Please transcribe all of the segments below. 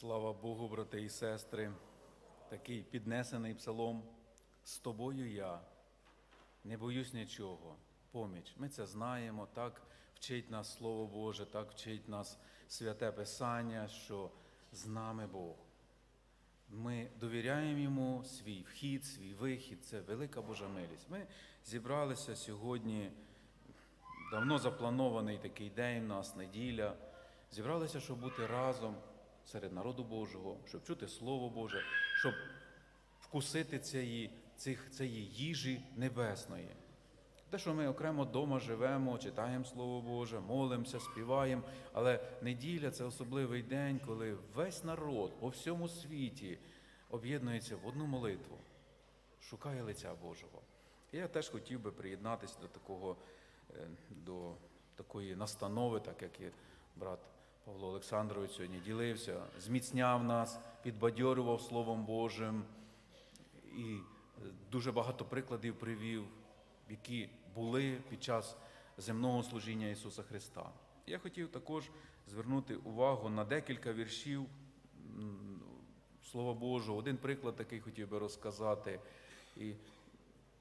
Слава Богу, брати і сестри, такий піднесений псалом. З тобою я не боюсь нічого. Поміч. Ми це знаємо, так вчить нас Слово Боже, так вчить нас святе Писання, що з нами Бог. Ми довіряємо йому свій вхід, свій вихід. Це велика Божа милість. Ми зібралися сьогодні, давно запланований такий день у нас, неділя. Зібралися, щоб бути разом серед народу Божого, щоб чути Слово Боже, щоб вкусити цієї, цих, цієї їжі небесної. Те, що ми окремо вдома живемо, читаємо Слово Боже, молимося, співаємо, але неділя це особливий день, коли весь народ по всьому світі об'єднується в одну молитву, шукає лиця Божого. І я теж хотів би приєднатися до такого, е, до такої настанови, так як і брат Павло Олександрович сьогодні ділився, зміцняв нас, підбадьорював Словом Божим і е, дуже багато прикладів привів, які були під час земного служіння Ісуса Христа. Я хотів також звернути увагу на декілька віршів Слова Божого. Один приклад такий хотів би розказати. І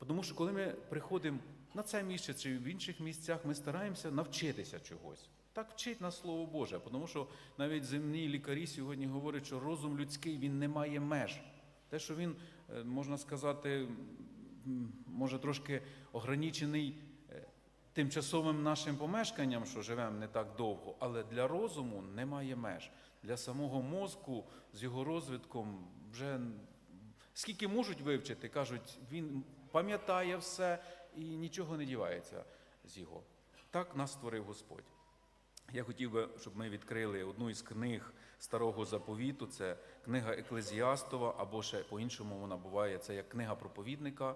тому що коли ми приходимо на це місце чи в інших місцях, ми стараємося навчитися чогось. Так вчить нас Слово Боже, тому що навіть земні лікарі сьогодні говорять, що розум людський він не має меж. Те, що він, е, можна сказати, може трошки ограничений е, тимчасовим нашим помешканням, що живемо не так довго, але для розуму немає меж. Для самого мозку з його розвитком вже скільки можуть вивчити, кажуть, він пам'ятає все і нічого не дівається з його. Так нас створив Господь. Я хотів би, щоб ми відкрили одну із книг Старого Заповіту. Це книга Еклезіастова, або ще по-іншому вона буває, це як книга проповідника,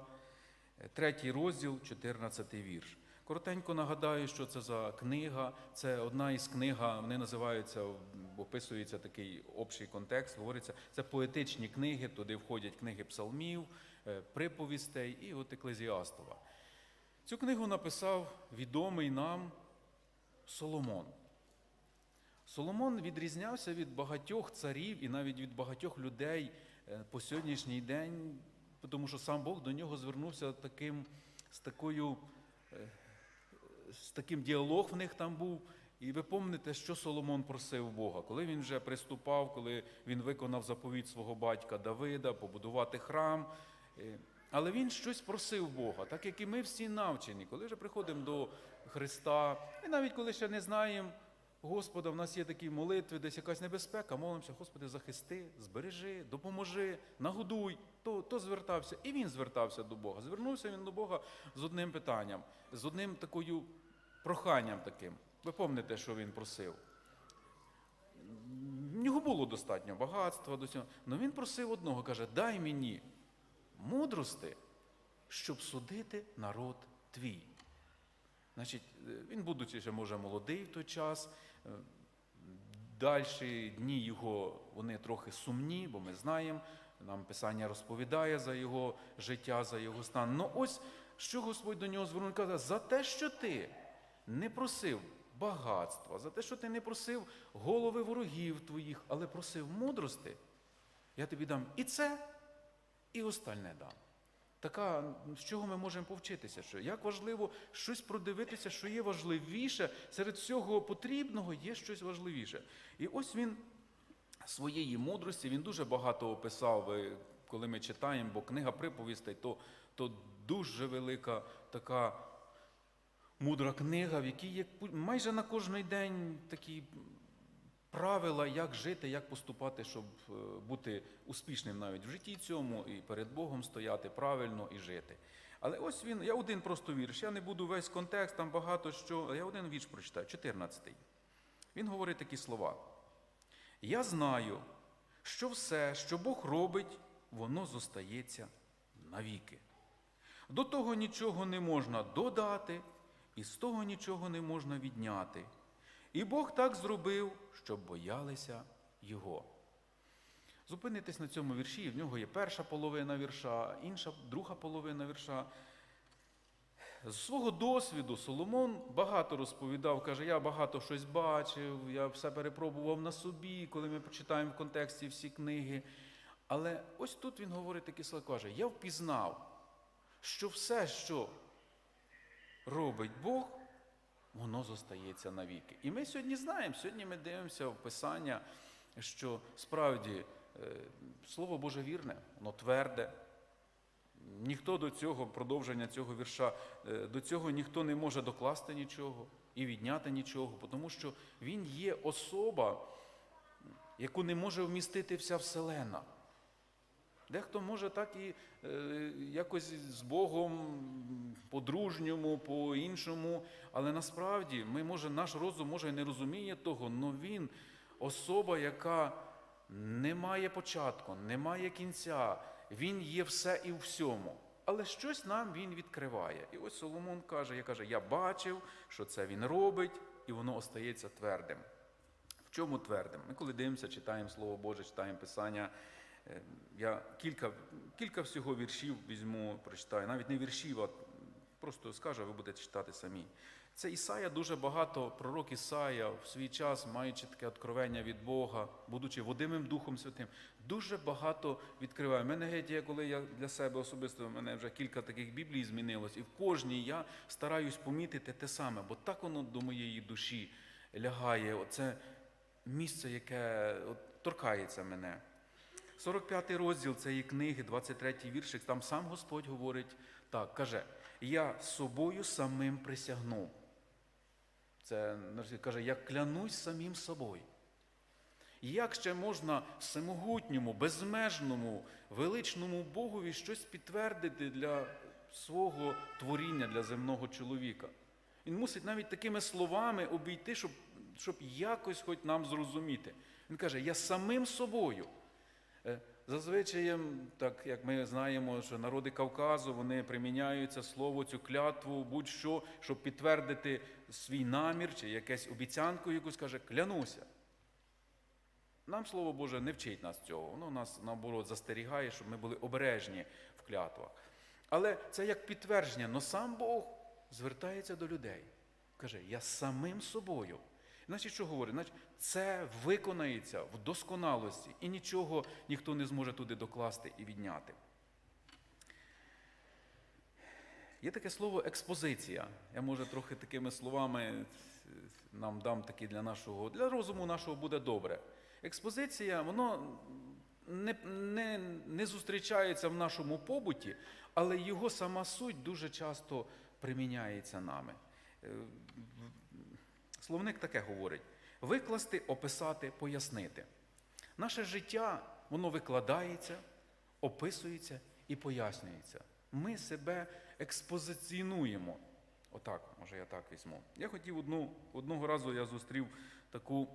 третій розділ, 14 вірш. Коротенько нагадаю, що це за книга. Це одна із книг, вони називаються, описується такий общий контекст, говориться, це поетичні книги, туди входять книги псалмів, е, приповістей і от Еклезіастова. Цю книгу написав відомий нам Соломон. Соломон відрізнявся від багатьох царів і навіть від багатьох людей е, по сьогоднішній день, тому що сам Бог до нього звернувся таким, з, такою, е, з таким діалог в них там був. І ви пам'ятаєте, що Соломон просив Бога, коли він вже приступав, коли він виконав заповідь свого батька Давида, побудувати храм. Але він щось просив Бога, так як і ми всі навчені, коли вже приходимо до Христа, і навіть коли ще не знаємо Господа, в нас є такі молитви, десь якась небезпека, молимося, Господи, захисти, збережи, допоможи, нагодуй, то, то звертався. І він звертався до Бога. Звернувся він до Бога з одним питанням, з одним такою проханням таким. Ви пам'ятаєте, що він просив? В нього було достатньо багатства. Але він просив одного, каже: дай мені мудрости, щоб судити народ твій. Значить, е, він, будучи ще, може, молодий в той час, е, далі дні його вони трохи сумні, бо ми знаємо, нам Писання розповідає за його життя, за його стан. Ну ось що Господь до нього звернув, каже, за те, що ти не просив багатства, за те, що ти не просив голови ворогів твоїх, але просив мудрости, я тобі дам і це, і остальне дам. Така, з чого ми можемо повчитися? Що як важливо щось продивитися, що є важливіше, серед всього потрібного є щось важливіше. І ось він своєї мудрості, він дуже багато описав, е, коли ми читаємо, бо книга приповістей, то, то дуже велика така мудра книга, в якій є майже на кожний день такі правила, як жити, як поступати, щоб е, бути успішним навіть в житті цьому і перед Богом стояти правильно і жити. Але ось він, я один просто вірш, я не буду весь контекст, там багато що, я один вірш прочитаю, 14. Він говорить такі слова. Я знаю, що все, що Бог робить, воно зостається навіки. До того нічого не можна додати, і з того нічого не можна відняти. І Бог так зробив, щоб боялися Його. Зупинитись на цьому вірші, в нього є перша половина вірша, інша, друга половина вірша. З свого досвіду Соломон багато розповідав, каже, я багато щось бачив, я все перепробував на собі, коли ми почитаємо в контексті всі книги. Але ось тут він говорить такі слова, каже, я впізнав, що все, що робить Бог, воно зостається навіки. І ми сьогодні знаємо, сьогодні ми дивимося в Писання, що справді е, Слово Боже вірне, воно тверде. Ніхто до цього продовження цього вірша, е, до цього ніхто не може докласти нічого і відняти нічого, тому що він є особа, яку не може вмістити вся Вселена. Дехто може так і е, якось з Богом по-дружньому, по-іншому, але насправді ми може, наш розум може і не розуміє того, але він особа, яка не має початку, не має кінця, він є все і в всьому. Але щось нам він відкриває. І ось Соломон каже: я каже, я бачив, що це він робить, і воно остається твердим. В чому твердим? Ми коли дивимося, читаємо Слово Боже, читаємо Писання. Е, Я кілька, кілька всього віршів візьму, прочитаю. Навіть не віршів, а просто скажу, а ви будете читати самі. Це Ісая дуже багато, пророк Ісая в свій час, маючи таке откровення від Бога, будучи водимим Духом Святим, дуже багато відкриває. Мене геть є, коли я для себе особисто, в мене вже кілька таких біблій змінилось, і в кожній я стараюсь помітити те саме, бо так воно до моєї душі лягає. Оце місце, яке от, торкається мене. 45 розділ цієї книги, 23 віршик, там сам Господь говорить так, каже, я собою самим присягнув. Це каже, я клянусь самим собою. Як ще можна всемогутньому, безмежному, величному Богові щось підтвердити для свого творіння, для земного чоловіка? Він мусить навіть такими словами обійти, щоб, щоб якось хоч нам зрозуміти. Він каже, я самим собою. Е, Зазвичай, так як ми знаємо, що народи Кавказу вони приміняють це слово, цю клятву, будь-що, щоб підтвердити свій намір чи якесь обіцянку, якусь каже, клянуся. Нам Слово Боже не вчить нас цього, воно нас наоборот застерігає, щоб ми були обережні в клятвах. Але це як підтвердження, але сам Бог звертається до людей. Каже, я самим собою. Значить, що говорить? Значить, це виконається в досконалості, і нічого ніхто не зможе туди докласти і відняти. Є таке слово експозиція. Я може трохи такими словами е, нам дам такі для нашого, для розуму нашого буде добре. Експозиція, воно не, не, не зустрічається в нашому побуті, але його сама суть дуже часто приміняється нами. Словник таке говорить: викласти, описати, пояснити. Наше життя, воно викладається, описується і пояснюється. Ми себе експозиціонуємо. Отак, може я так візьму. Я хотів одну, одного разу я зустрів таку,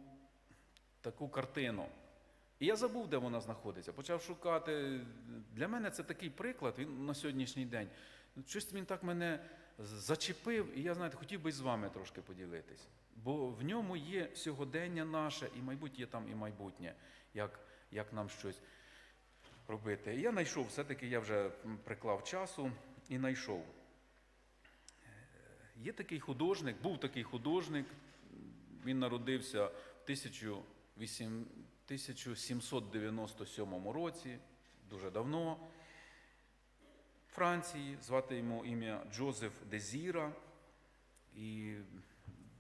таку картину. І я забув, де вона знаходиться. Почав шукати. Для мене це такий приклад він на сьогоднішній день. Щось він так мене зачепив, і я, знаєте, хотів би з вами трошки поділитись. Бо в ньому є сьогодення наше, і майбутнє там і майбутнє, як, як нам щось робити. Я знайшов, все-таки я вже приклав часу і знайшов. Є такий художник, був такий художник, він народився в 1800 1797 році, дуже давно. Франції, звати йому ім'я Джозеф Дезіра. І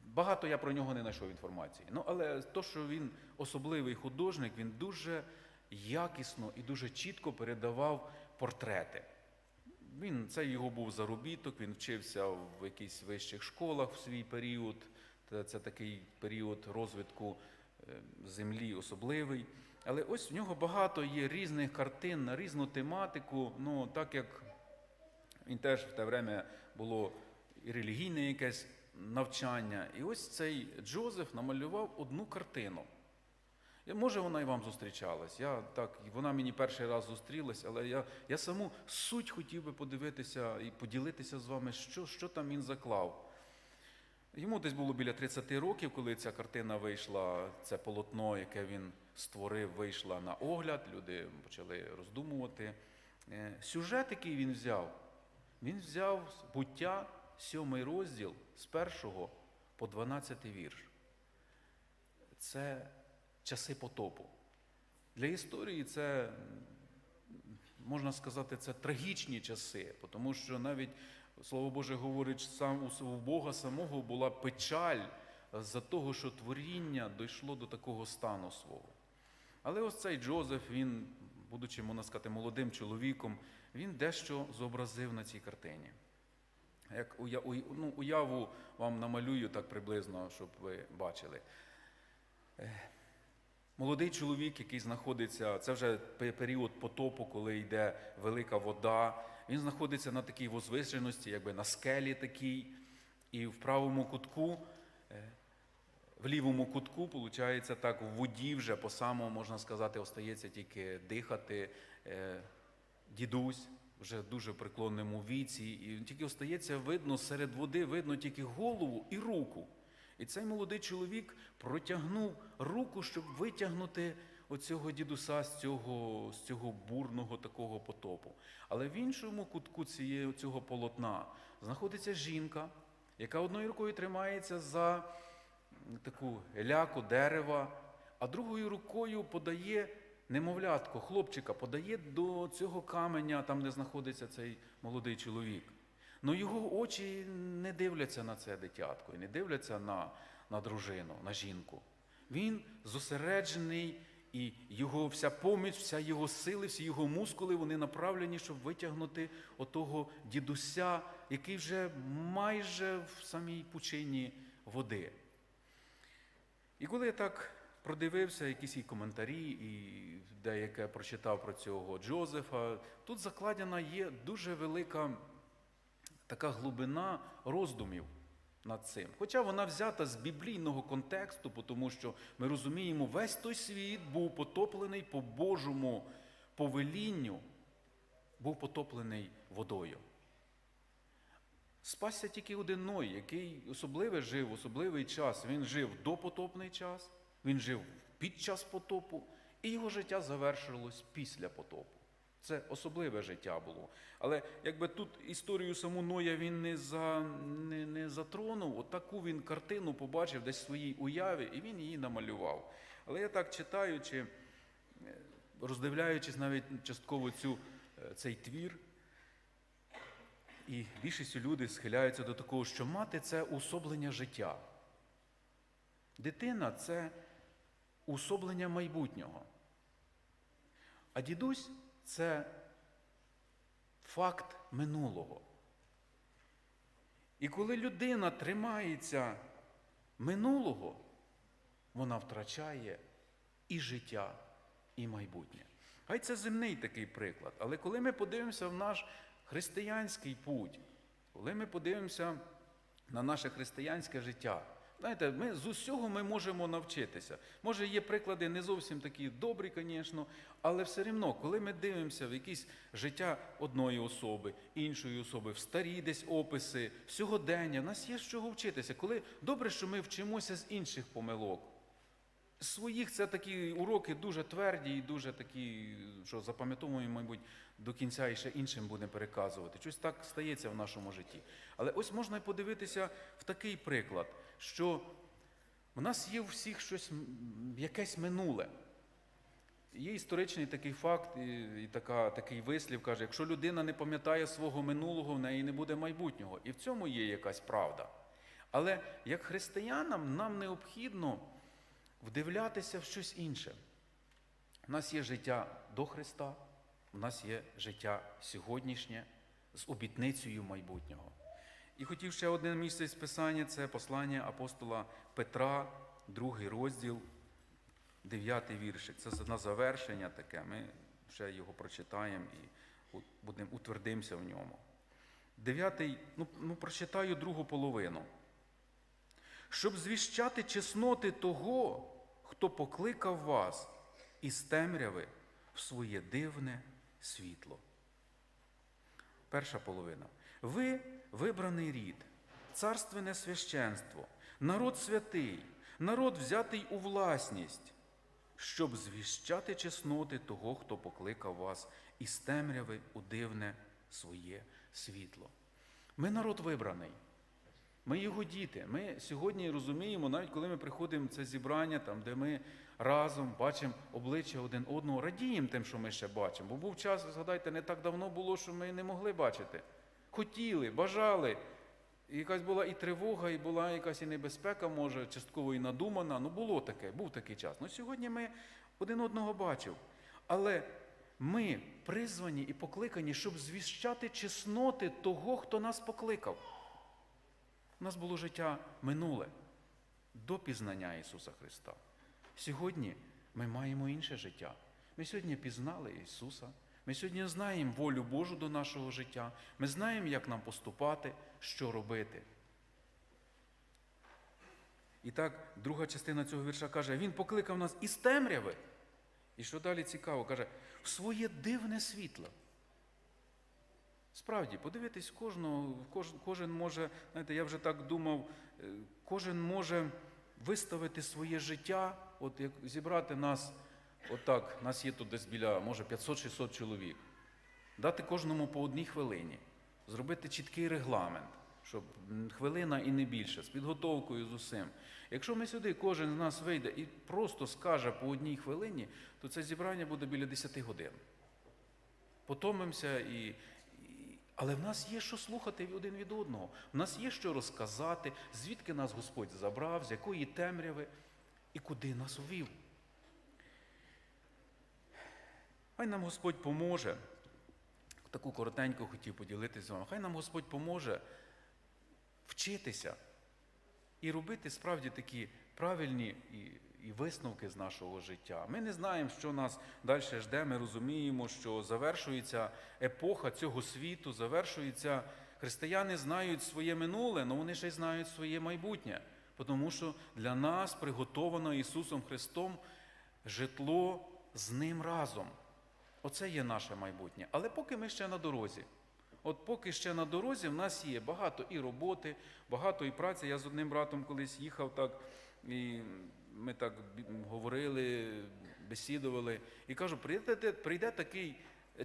багато я про нього не знайшов інформації. Ну, але то, що він особливий художник, він дуже якісно і дуже чітко передавав портрети. Він, це його був заробіток, він вчився в якихось вищих школах в свій період. Це, це такий період розвитку е, землі особливий. Але ось в нього багато є різних картин на різну тематику. Ну, так як він теж в те время було і релігійне якесь навчання. І ось цей Джозеф намалював одну картину. Може, вона і вам зустрічалась. Я, так, вона мені перший раз зустрілась, але я, я саму суть хотів би подивитися і поділитися з вами, що, що там він заклав. Йому десь було біля 30 років, коли ця картина вийшла, це полотно, яке він створив, вийшла на огляд. Люди почали роздумувати. Е, Сюжет, який він взяв, він взяв буття сьомий розділ з першого по 12 вірш. Це часи потопу. Для історії це, можна сказати, це трагічні часи, тому що навіть Слово Боже говорить, сам у Бога самого була печаль за того, що творіння дійшло до такого стану свого. Але ось цей Джозеф, він, будучи, можна сказати, молодим чоловіком, він дещо зобразив на цій картині. Як ну, уяву вам намалюю так приблизно, щоб ви бачили. Е, Молодий чоловік, який знаходиться, це вже період потопу, коли йде велика вода. Він знаходиться на такій возвишеності, якби на скелі такій, і в правому кутку, е, в лівому кутку, виходить, так, в воді вже по самому, можна сказати, остається тільки дихати. е, Дідусь вже в дуже преклонному віці, і тільки остається видно серед води, видно тільки голову і руку. І цей молодий чоловік протягнув руку, щоб витягнути оцього дідуса з цього, з цього бурного такого потопу. Але в іншому кутку цієї, цього полотна знаходиться жінка, яка одною рукою тримається за таку ляку дерева, а другою рукою подає немовлятко, хлопчика, подає до цього каменя, там, де знаходиться цей молодий чоловік. Ну його очі не дивляться на це дитятко і не дивляться на, на дружину, на жінку. Він зосереджений, і його вся поміч, вся його сили, всі його мускули, вони направлені, щоб витягнути отого дідуся, який вже майже в самій пучині води. І коли я так продивився якісь і коментарі, і деяке прочитав про цього Джозефа, тут закладена є дуже велика така глибина роздумів над цим. Хоча вона взята з біблійного контексту, тому що ми розуміємо, весь той світ був потоплений по Божому повелінню, був потоплений водою. Спасся тільки один Ной, який особливо жив, особливий час. Він жив допотопний час, він жив під час потопу, і його життя завершилось після потопу. Це особливе життя було. Але якби тут історію саму Ноя він не, за, не, не затронув, отаку він картину побачив десь в своїй уяві, і він її намалював. Але я так читаючи, е, роздивляючись навіть частково цю, е, цей твір, і більшістю люди схиляються до такого, що мати це усоблення життя. Дитина це усоблення майбутнього. А дідусь це факт минулого. І коли людина тримається минулого, вона втрачає і життя, і майбутнє. Хай це земний такий приклад. Але коли ми подивимося в наш християнський путь, коли ми подивимося на наше християнське життя, знаєте, ми з усього ми можемо навчитися. Може, є приклади не зовсім такі добрі, звісно, але все одно, коли ми дивимося в якісь життя одної особи, іншої особи, в старі десь описи, сьогодення, в нас є з чого вчитися. Коли добре, що ми вчимося з інших помилок. Своїх це такі уроки дуже тверді і дуже такі, що запам'ятовуємо, мабуть, до кінця і ще іншим будемо переказувати. Щось так стається в нашому житті. Але ось можна подивитися в такий приклад, що в нас є у всіх щось, якесь минуле. Є історичний такий факт і така, такий вислів, каже, якщо людина не пам'ятає свого минулого, в неї не буде майбутнього. І в цьому є якась правда. Але як християнам нам необхідно вдивлятися в щось інше. У нас є життя до Христа, у нас є життя сьогоднішнє з обітницею майбутнього. І хотів ще одне місце з Писання це послання апостола Петра, другий розділ, дев'ятий віршик. Це на завершення таке. Ми ще його прочитаємо і будемо утвердимося в ньому. Дев'ятий, ну, ну прочитаю другу половину. Щоб звіщати чесноти того, хто покликав вас із темряви в своє дивне світло. Перша половина. Ви вибраний рід, царственне священство, народ святий, народ взятий у власність, щоб звіщати чесноти того, хто покликав вас із темряви у дивне своє світло. Ми народ вибраний. Ми його діти. Ми сьогодні розуміємо, навіть коли ми приходимо в це зібрання, там, де ми разом бачимо обличчя один одного, радіємо тим, що ми ще бачимо. Бо був час, згадайте, не так давно було, що ми не могли бачити. Хотіли, бажали. Якась була і тривога, і була якась і небезпека, може, частково і надумана. Ну, було таке, був такий час. Ну, сьогодні ми один одного бачив. Але ми призвані і покликані, щоб звіщати чесноти того, хто нас покликав. У нас було життя минуле до пізнання Ісуса Христа. Сьогодні ми маємо інше життя. Ми сьогодні пізнали Ісуса. Ми сьогодні знаємо волю Божу до нашого життя. Ми знаємо, як нам поступати, що робити. І так, друга частина цього вірша каже: Він покликав нас із темряви. І що далі цікаво, каже, в своє дивне світло. Справді, подивитись кожного, кож, кожен може, знаєте, я вже так думав, е, кожен може виставити своє життя, от як зібрати нас, отак, нас є тут десь біля, може, 500-600 чоловік, дати кожному по одній хвилині, зробити чіткий регламент, щоб хвилина і не більше, з підготовкою з усім. Якщо ми сюди, кожен з нас вийде і просто скаже по одній хвилині, то це зібрання буде біля 10 годин. Потомимося і, і- Але в нас є що слухати один від одного. В нас є що розказати, звідки нас Господь забрав, з якої темряви і куди нас увів. Хай нам Господь поможе. Таку коротенько хотів поділитися з вами. Хай нам Господь поможе вчитися і робити справді такі правильні і, і висновки з нашого життя. Ми не знаємо, що нас далі жде. Ми розуміємо, що завершується епоха цього світу, завершується. Християни знають своє минуле, але вони ще й знають своє майбутнє. Тому що для нас приготовано Ісусом Христом житло з Ним разом. Оце є наше майбутнє. Але поки ми ще на дорозі. От поки ще на дорозі в нас є багато і роботи, багато і праці. Я з одним братом колись їхав так, і ми так говорили, бесідували. І кажу, прийде, прийде такий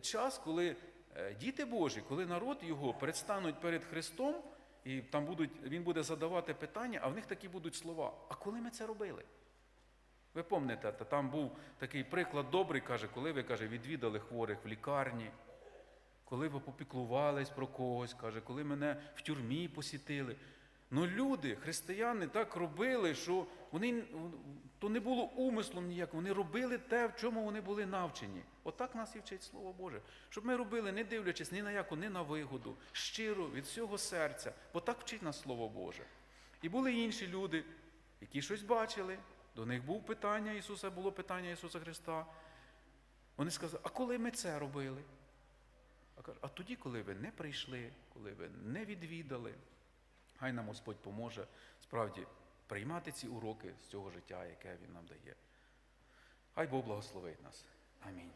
час, коли е, діти Божі, коли народ його предстануть перед Христом, і там будуть, він буде задавати питання, а в них такі будуть слова. А коли ми це робили? Ви пам'ятаєте, там був такий приклад добрий, каже, коли ви каже, відвідали хворих в лікарні, коли ви попіклувались про когось, каже, коли мене в тюрмі посітили. Ну люди, християни, так робили, що вони то не було умислом ніяк, вони робили те, в чому вони були навчені. Отак нас і вчить Слово Боже. Щоб ми робили, не дивлячись ні на яку, ні на вигоду, щиро, від всього серця, бо так вчить нас Слово Боже. І були інші люди, які щось бачили, до них був питання Ісуса, було питання Ісуса Христа. Вони сказали, а коли ми це робили? А тоді, коли ви не прийшли, коли ви не відвідали, хай нам Господь поможе справді приймати ці уроки з цього життя, яке Він нам дає. Хай Бог благословить нас. Амінь.